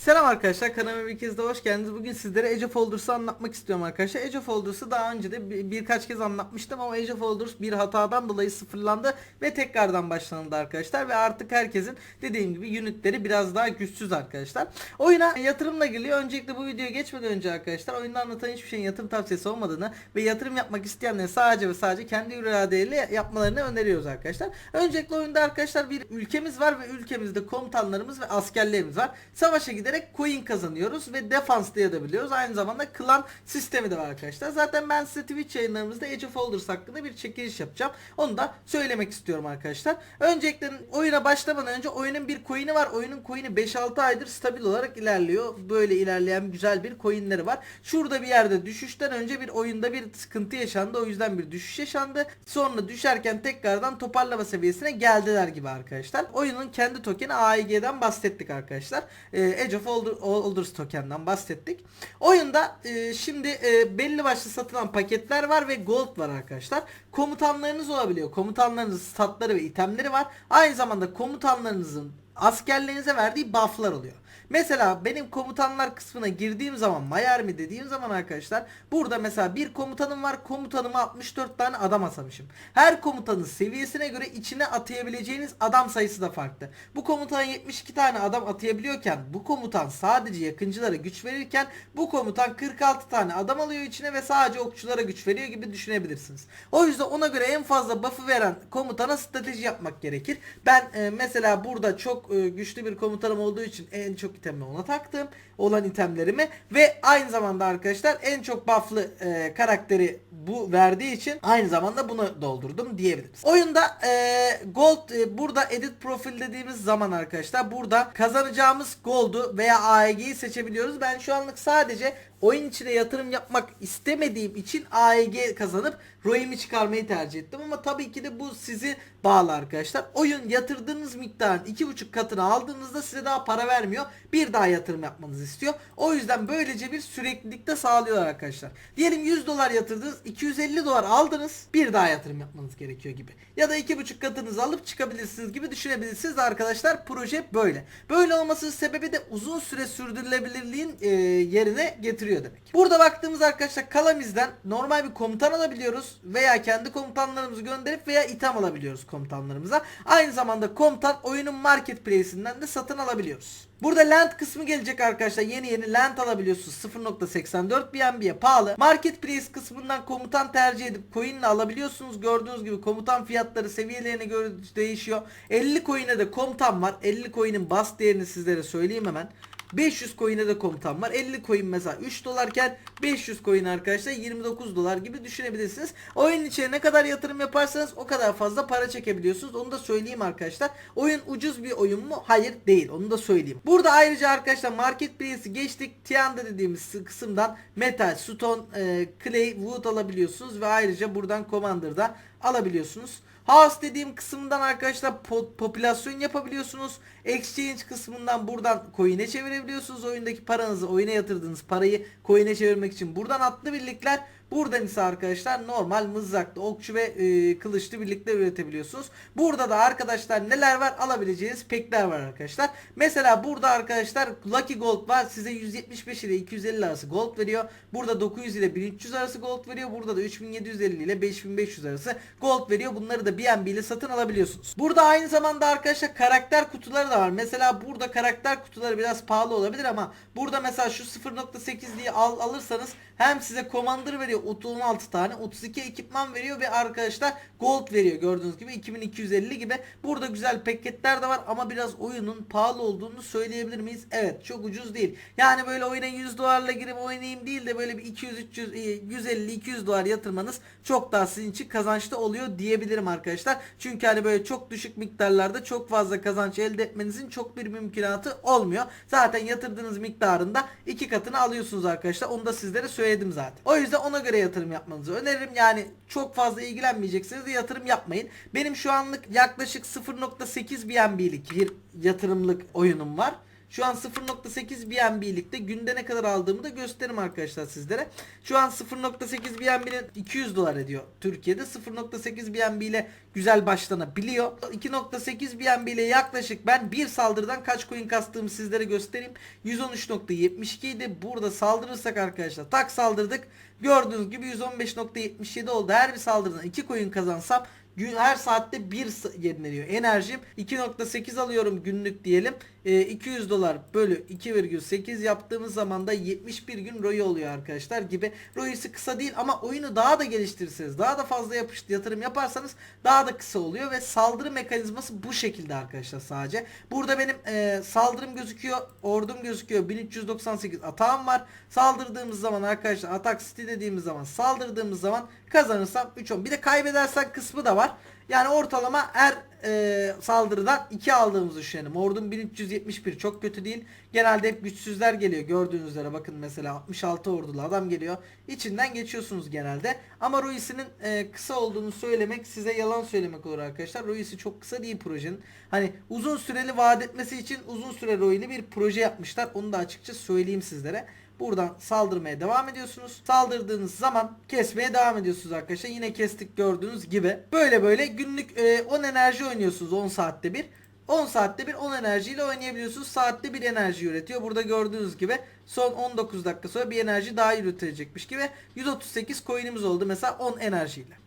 Selam arkadaşlar kanalıma bir kez daha hoş geldiniz. Bugün sizlere Age of Folders'ı anlatmak istiyorum arkadaşlar. Age of Folders'ı daha önce de bir- birkaç kez anlatmıştım ama Age of Folders bir hatadan dolayı sıfırlandı ve tekrardan başlanıldı arkadaşlar. Ve artık herkesin dediğim gibi unitleri biraz daha güçsüz arkadaşlar. Oyuna yatırımla giriliyor. Öncelikle bu videoya geçmeden önce arkadaşlar oyunda anlatan hiçbir şeyin yatırım tavsiyesi olmadığını ve yatırım yapmak isteyenlerin sadece ve sadece kendi iradeyle yapmalarını öneriyoruz arkadaşlar. Öncelikle oyunda arkadaşlar bir ülkemiz var ve ülkemizde komutanlarımız ve askerlerimiz var. Savaşa giderek coin kazanıyoruz ve defans da edebiliyoruz. Aynı zamanda klan sistemi de var arkadaşlar. Zaten ben size Twitch yayınlarımızda Age of Folders hakkında bir çekiliş yapacağım. Onu da söylemek istiyorum arkadaşlar. Öncelikle oyuna başlamadan önce oyunun bir coin'i var. Oyunun coin'i 5-6 aydır stabil olarak ilerliyor. Böyle ilerleyen güzel bir coin'leri var. Şurada bir yerde düşüşten önce bir oyunda bir sıkıntı yaşandı. O yüzden bir düşüş yaşandı. Sonra düşerken tekrardan toparlama seviyesine geldiler gibi arkadaşlar. Oyunun kendi tokeni AEG'den bahsettik arkadaşlar. Ee, Age of Older- Elders tokenden bahsettik. Oyunda e, şimdi e, belli başlı satılan paketler var ve gold var arkadaşlar. Komutanlarınız olabiliyor. Komutanlarınızın statları ve itemleri var. Aynı zamanda komutanlarınızın askerlerinize verdiği bufflar oluyor. Mesela benim komutanlar kısmına girdiğim zaman Miami dediğim zaman arkadaşlar burada mesela bir komutanım var komutanıma 64 tane adam asamışım. Her komutanın seviyesine göre içine atayabileceğiniz adam sayısı da farklı. Bu komutan 72 tane adam atayabiliyorken bu komutan sadece yakıncılara güç verirken bu komutan 46 tane adam alıyor içine ve sadece okçulara güç veriyor gibi düşünebilirsiniz. O yüzden ona göre en fazla buff'ı veren komutana strateji yapmak gerekir. Ben e, mesela burada çok e, güçlü bir komutanım olduğu için en çok itemimi ona taktım. Olan itemlerimi ve aynı zamanda arkadaşlar en çok buff'lı e, karakteri bu verdiği için aynı zamanda bunu doldurdum diyebiliriz. Oyunda e, gold e, burada edit profil dediğimiz zaman arkadaşlar burada kazanacağımız gold'u veya AEG'yi seçebiliyoruz. Ben şu anlık sadece oyun içine yatırım yapmak istemediğim için AEG kazanıp ROI'mi çıkarmayı tercih ettim ama tabii ki de bu sizi bağlı arkadaşlar. Oyun yatırdığınız miktarın iki buçuk katını aldığınızda size daha para vermiyor. Bir daha yatırım yapmanızı istiyor. O yüzden böylece bir süreklilik de sağlıyorlar arkadaşlar. Diyelim 100 dolar yatırdınız 250 dolar aldınız bir daha yatırım yapmanız gerekiyor gibi. Ya da iki buçuk katınızı alıp çıkabilirsiniz gibi düşünebilirsiniz arkadaşlar. Proje böyle. Böyle olmasının sebebi de uzun süre sürdürülebilirliğin e, yerine getiriyor demek. Burada baktığımız arkadaşlar kalamizden normal bir komutan alabiliyoruz veya kendi komutanlarımızı gönderip veya itham alabiliyoruz komutanlarımıza. Aynı zamanda komutan oyunun marketplace'inden de satın alabiliyoruz. Burada land kısmı gelecek arkadaşlar. Yeni yeni land alabiliyorsunuz. 0.84 BNB'ye pahalı. Marketplace kısmından komutan tercih edip coin ile alabiliyorsunuz. Gördüğünüz gibi komutan fiyatları seviyelerine göre değişiyor. 50 coin'e de komutan var. 50 coin'in bas değerini sizlere söyleyeyim hemen. 500 coin'e de komutan var. 50 coin mesela 3 dolarken 500 coin arkadaşlar 29 dolar gibi düşünebilirsiniz. Oyun içine ne kadar yatırım yaparsanız o kadar fazla para çekebiliyorsunuz. Onu da söyleyeyim arkadaşlar. Oyun ucuz bir oyun mu? Hayır değil. Onu da söyleyeyim. Burada ayrıca arkadaşlar marketplace'i geçtik. Tianda dediğimiz kısımdan metal, stone, e, clay, wood alabiliyorsunuz ve ayrıca buradan commander'da alabiliyorsunuz. House dediğim kısımdan arkadaşlar po- popülasyon yapabiliyorsunuz. Exchange kısmından buradan coin'e çevirebiliyorsunuz. Oyundaki paranızı oyuna yatırdığınız parayı coin'e çevirmek için buradan atlı birlikler Buradan ise arkadaşlar normal mızraklı, okçu ve e, kılıçlı birlikte üretebiliyorsunuz. Burada da arkadaşlar neler var? Alabileceğiniz pekler var arkadaşlar. Mesela burada arkadaşlar Lucky Gold var. Size 175 ile 250 arası gold veriyor. Burada 900 ile 1300 arası gold veriyor. Burada da 3750 ile 5500 arası gold veriyor. Bunları da BNB ile satın alabiliyorsunuz. Burada aynı zamanda arkadaşlar karakter kutuları da var. Mesela burada karakter kutuları biraz pahalı olabilir ama burada mesela şu 0.8'liği al, alırsanız hem size commander veriyor 16 tane 32 ekipman veriyor ve arkadaşlar gold veriyor gördüğünüz gibi 2250 gibi burada güzel paketler de var ama biraz oyunun pahalı olduğunu söyleyebilir miyiz? Evet çok ucuz değil. Yani böyle oyuna 100 dolarla girip oynayayım değil de böyle bir 200 300 150 200 dolar yatırmanız çok daha sizin için kazançlı oluyor diyebilirim arkadaşlar. Çünkü hani böyle çok düşük miktarlarda çok fazla kazanç elde etmenizin çok bir mümkünatı olmuyor. Zaten yatırdığınız miktarında iki katını alıyorsunuz arkadaşlar. Onu da sizlere söyledim zaten. O yüzden ona göre yatırım yapmanızı öneririm. Yani çok fazla ilgilenmeyecekseniz de yatırım yapmayın. Benim şu anlık yaklaşık 0.8 BNB'lik bir yatırımlık oyunum var. Şu an 0.8 BNB'likte günde ne kadar aldığımı da gösteririm arkadaşlar sizlere. Şu an 0.8 BNB'nin 200 dolar ediyor Türkiye'de. 0.8 BNB ile güzel başlanabiliyor. 2.8 BNB ile yaklaşık ben bir saldırıdan kaç coin kastığımı sizlere göstereyim. 113.72 idi. Burada saldırırsak arkadaşlar tak saldırdık. Gördüğünüz gibi 115.77 oldu. Her bir saldırıdan 2 coin kazansam gün her saatte 1 yenileniyor. Enerjim 2.8 alıyorum günlük diyelim. E, 200 dolar bölü 2,8 yaptığımız zaman da 71 gün ROI oluyor arkadaşlar gibi. ROI'si kısa değil ama oyunu daha da geliştirirseniz daha da fazla yapış, yatırım yaparsanız daha da kısa oluyor ve saldırı mekanizması bu şekilde arkadaşlar sadece. Burada benim e, saldırım gözüküyor, ordum gözüküyor. 1398 atağım var. Saldırdığımız zaman arkadaşlar atak city dediğimiz zaman saldırdığımız zaman kazanırsam 3-10. Bir de kaybedersen kısmı da var. Yani ortalama her e, saldırıdan 2 aldığımızı düşünelim. Ordum 1371 çok kötü değil. Genelde hep güçsüzler geliyor. Gördüğünüz üzere bakın mesela 66 ordulu adam geliyor. İçinden geçiyorsunuz genelde. Ama Rui'sinin e, kısa olduğunu söylemek size yalan söylemek olur arkadaşlar. Rui'si çok kısa değil projenin. Hani uzun süreli vaat etmesi için uzun süre Rui'li bir proje yapmışlar. Onu da açıkça söyleyeyim sizlere. Buradan saldırmaya devam ediyorsunuz. Saldırdığınız zaman kesmeye devam ediyorsunuz arkadaşlar. Yine kestik gördüğünüz gibi. Böyle böyle günlük e, 10 enerji oynuyorsunuz 10 saatte bir. 10 saatte bir 10 enerjiyle oynayabiliyorsunuz. Saatte bir enerji üretiyor. Burada gördüğünüz gibi son 19 dakika sonra bir enerji daha üretilecekmiş gibi. 138 coin'imiz oldu mesela 10 enerjiyle.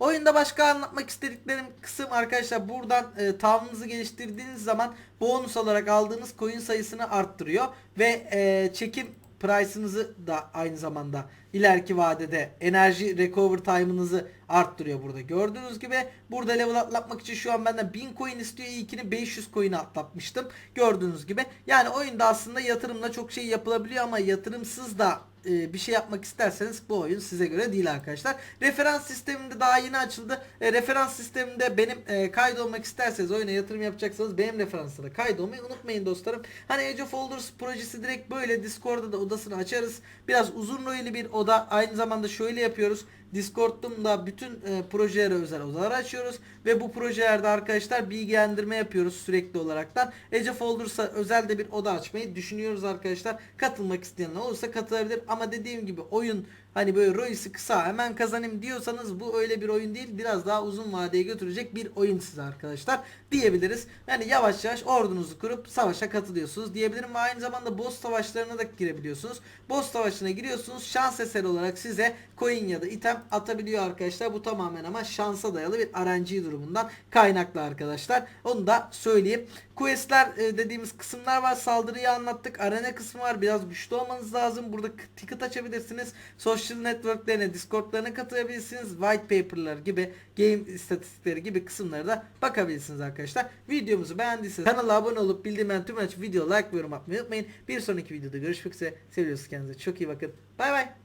Oyunda başka anlatmak istediklerim kısım arkadaşlar buradan e, tavrınızı geliştirdiğiniz zaman bonus olarak aldığınız coin sayısını arttırıyor ve e, çekim price'ınızı da aynı zamanda ileriki vadede enerji recover time'ınızı arttırıyor burada. Gördüğünüz gibi burada level atlatmak için şu an benden 1000 coin istiyor. İlkini 500 coin'e atlatmıştım. Gördüğünüz gibi. Yani oyunda aslında yatırımla çok şey yapılabiliyor ama yatırımsız da e, bir şey yapmak isterseniz bu oyun size göre değil arkadaşlar. Referans sisteminde daha yeni açıldı. E, referans sisteminde benim e, kaydolmak isterseniz oyuna yatırım yapacaksanız benim referanslara kaydolmayı unutmayın dostlarım. Hani Age of Folders projesi direkt böyle Discord'da da odasını açarız. Biraz uzun boylu bir oda. Aynı zamanda şöyle yapıyoruz. Discord'da bütün e, projelere özel odalar açıyoruz ve bu projelerde arkadaşlar bilgilendirme yapıyoruz sürekli olaraktan. Of Folders'a özel de bir oda açmayı düşünüyoruz arkadaşlar. Katılmak isteyenler olursa katılabilir ama dediğim gibi oyun hani böyle Royce'i kısa hemen kazanayım diyorsanız bu öyle bir oyun değil. Biraz daha uzun vadeye götürecek bir oyun size arkadaşlar diyebiliriz. Yani yavaş yavaş ordunuzu kurup savaşa katılıyorsunuz diyebilirim ve aynı zamanda boss savaşlarına da girebiliyorsunuz. Boss savaşına giriyorsunuz. Şans eseri olarak size coin ya da item atabiliyor arkadaşlar. Bu tamamen ama şansa dayalı bir RNG durumundan kaynaklı arkadaşlar. Onu da söyleyeyim. Questler e, dediğimiz kısımlar var. Saldırıyı anlattık. Arena kısmı var. Biraz güçlü olmanız lazım. Burada ticket açabilirsiniz. Social networklerine, Discord'larına katılabilirsiniz. White paper'lar gibi, game istatistikleri gibi kısımlara da bakabilirsiniz arkadaşlar. Videomuzu beğendiyseniz kanala abone olup bildirimleri tüm aç video like ve yorum atmayı unutmayın. Bir sonraki videoda görüşmek üzere. Seviyorsunuz kendinize. Çok iyi bakın. Bay bay.